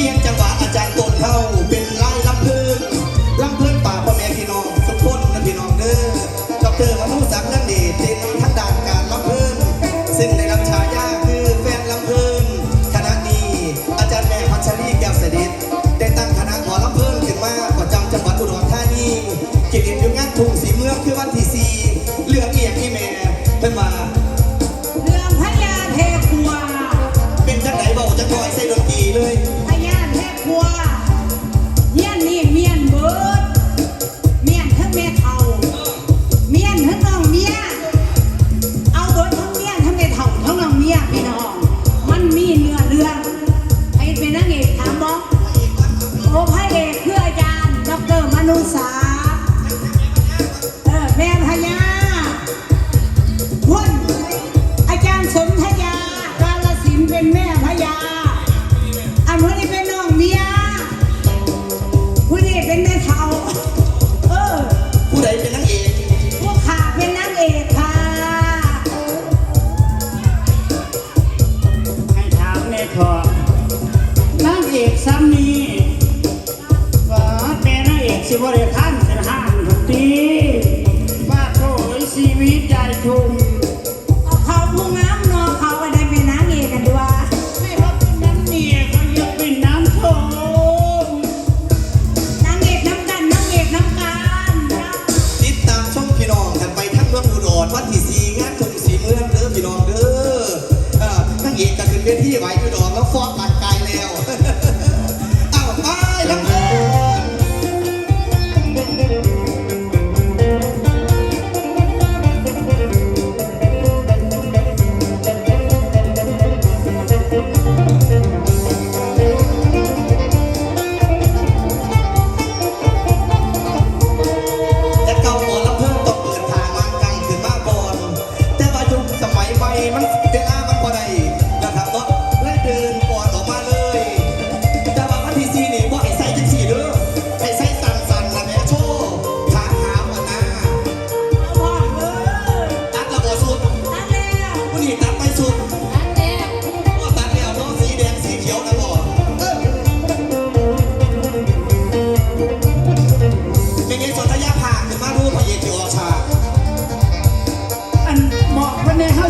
พียงจังหวะอาจารย์ตนเข้า สิบริท่านเป็นห้างทุกทีป้าโถยชีวิตใหญ่ชุมเขาผู้งามเนอะเขาไปได้เป็นนางเอกันด้วย ไม่รับเป็นน้ำเนียขาอยากเป็นน้ำโถมนางเอกน้ำกันนางเอกน้ำกันติดตามช่องพี่น้องกันไปทั้งเมืองอุดรวันที่สี่งานชมสีเมืองเด้อพี่น้องเด้ออ่อนางเอกก็ขึ้นเวทีไหวอุดร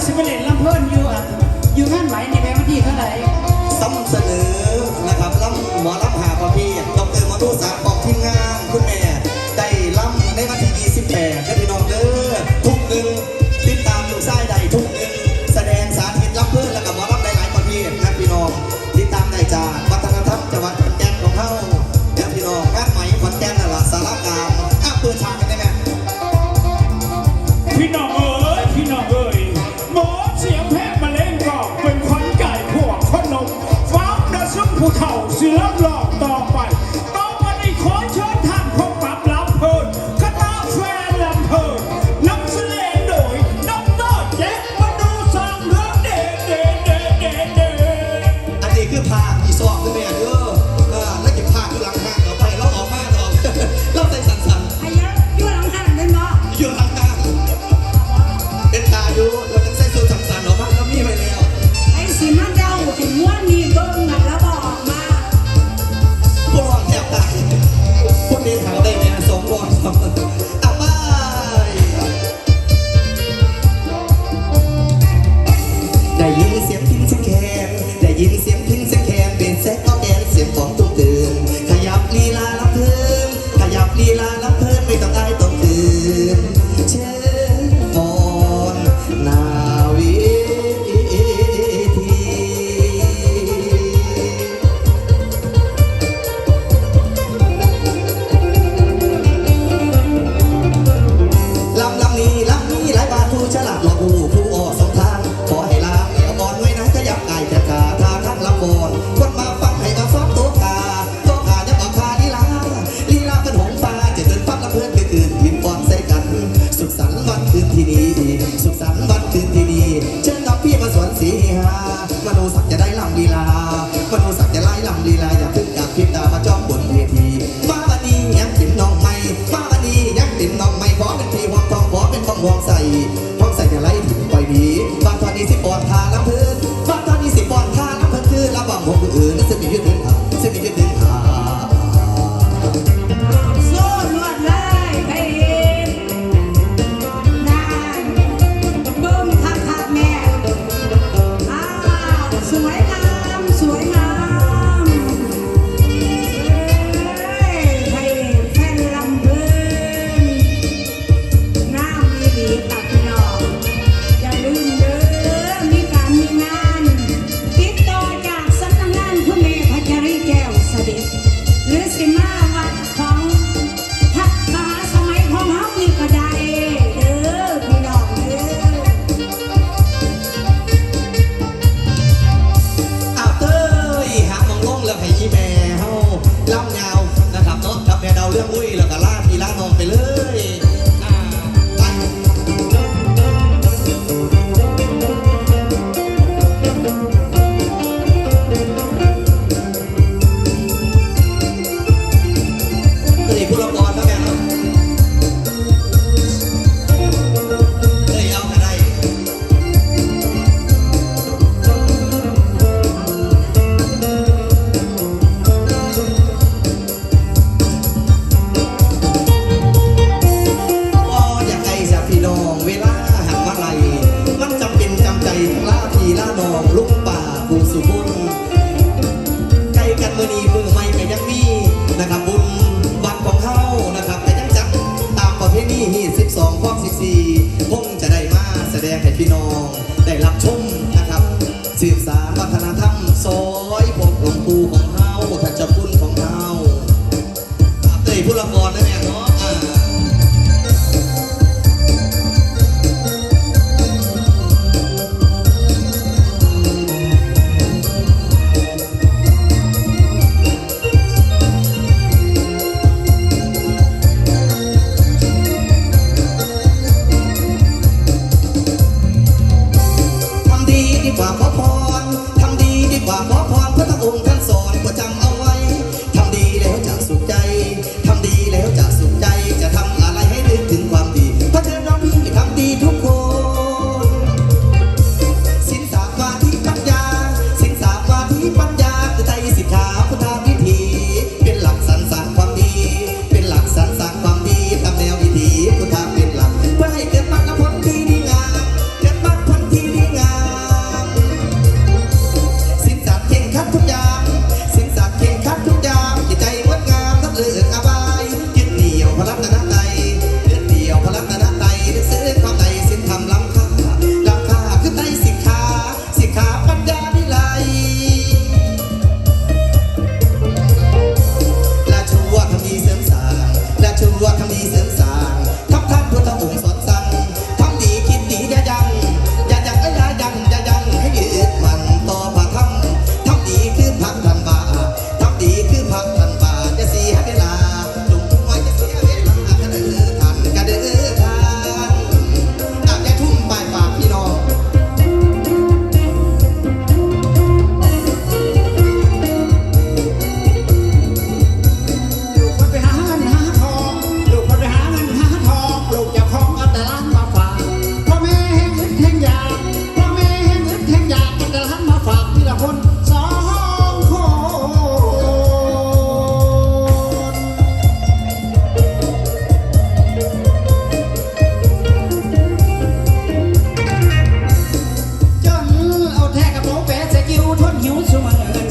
சிவன் எல்லாம் Lord. เชิญกับพี่มาสวนสีหามาโนศักจะได้ลำลีลามาโนศักจะไล่ลำลีลาอย่าพึ่งอยากพิบตามาจ้องบนเวทีป้าบันนี้ยังติ่มน้องไม่ป้าบันนี้ยังติ่มน้องไม่ขอเป็นทีห้องทองขอเป็นห้องห้องใส่ห้องใส่อย่ไล่ถึงไปดีบ้าตอนนี้สิปอนทาลำพื้นบ้าตอนนี้สิปอนทาลำพื้นคือระวังหัวมือื่นนั่นจะมีเพื่อนทำ สี่พุทธกรนะเนี่ยเนาะทำดีดีกว่าขอพรทำดีดีกว่าขอ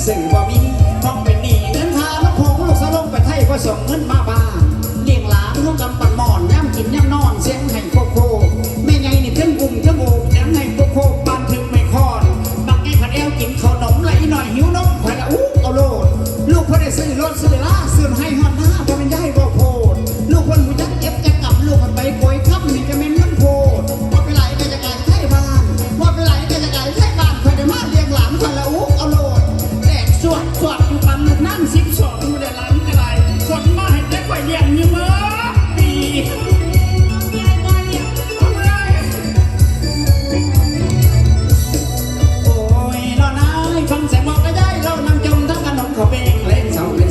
sing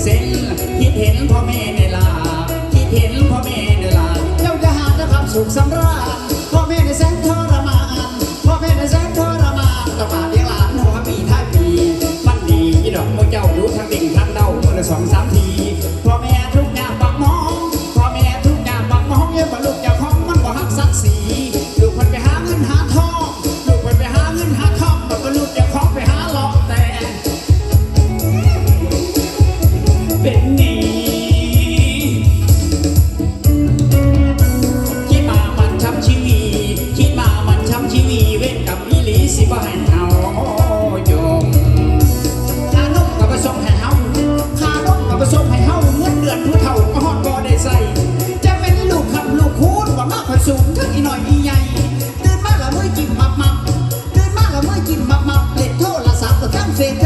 เซ็นคิดเห็นพ่อแม่ในลา งถึงอีน่อยอีใหญ่ตื่นมาละมือจิ้มมับมับตื่นมาละมือจิ้มมับมัเล่นโทรศัพท์กับข้งเฟซ